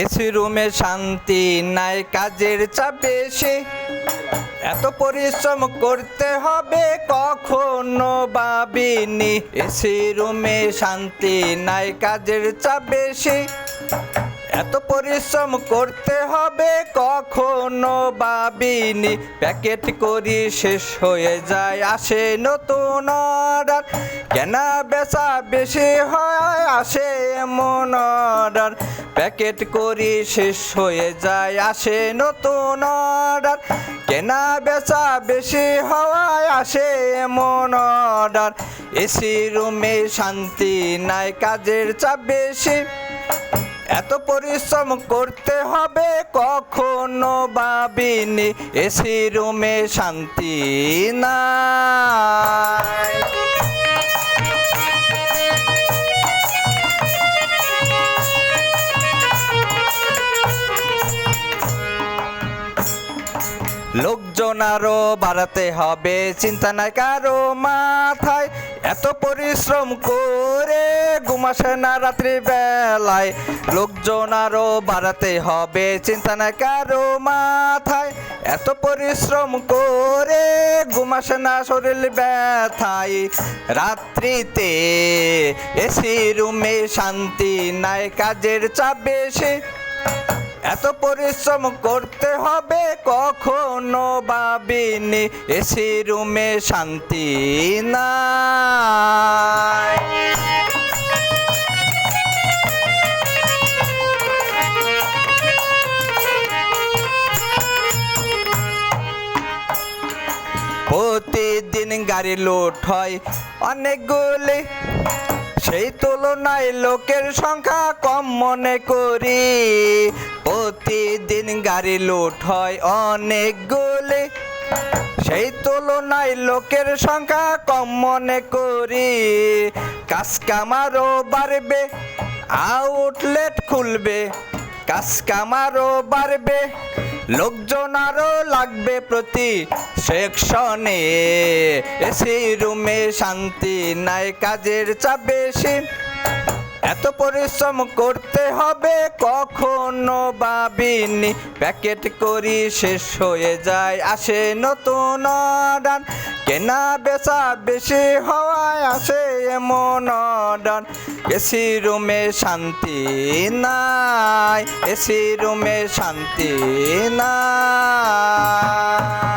AC রুমে শান্তি নাই, কাজের চাপে সে। এত পরিশ্রম করতে হবে কখনো ভাবিনি। এসি রুমে শান্তি নাই, কাজের চাপে বেশি এত পরিশ্রম করতে হবে কখনো ভাবিনি। প্যাকেট করি শেষ হয়ে যায়, আসে নতুন অর্ডার। কেনা বেচা বেশি হয়, আসে এমন অর্ডার। প্যাকেট করি শেষ হয়ে যায়, আসে নতুন অর্ডার। কেনা বেচা বেশি হওয়ায় আসে এমন অর্ডার। এসি রুমে শান্তি নাই, কাজের চাপ বেশি। এত পরিশ্রম করতে হবে কখনো ভাবিনি এসি রুমে শান্তি নাই। লোকজন আরও বাড়াতে হবে, চিন্তা নাই কারও মাথায়। এত পরিশ্রম করে ঘুমাসে না রাত্রি বেলায় লোকজন আরও বাড়াতে হবে, চিন্তা নাই কারও মাথায়। এত পরিশ্রম করে ঘুমাসে না শরীর ব্যথায়। রাত্রিতে এসি রুমে শান্তি নাই, কাজের চাপ বেশি এত পরিশ্রম করতে হবে কখনো ভাবিনি, এসি রুমে শান্তি নাই। প্রতিদিন গাড়ি লোট হয় অনেকগুলি। সেই তুলনায় লোকের সংখ্যা কম মনে করি। প্রতিদিন গাড়ি লোড হয় অনেকগুলি। সেই তুলনায় লোকের সংখ্যা কম মনে করি। কাজ কামারও বাড়বে, আউটলেট খুলবে। কাজ কামারও বাড়বে লোকজন আরও লাগবে প্রতি সেকশনে। এসি রুমে শান্তি নাই কাজের চাপ বেশি। এত পরিশ্রম করতে হবে, কখনো ভাবিনি। প্যাকেট করি শেষ হয়ে যায়, আসে নতুন অর্ডার। কেনা বেচা বেশি হওয়ায় আসে এমন অর্ডার। এসি রুমে শান্তি নাই, এসি রুমে শান্তি নাই।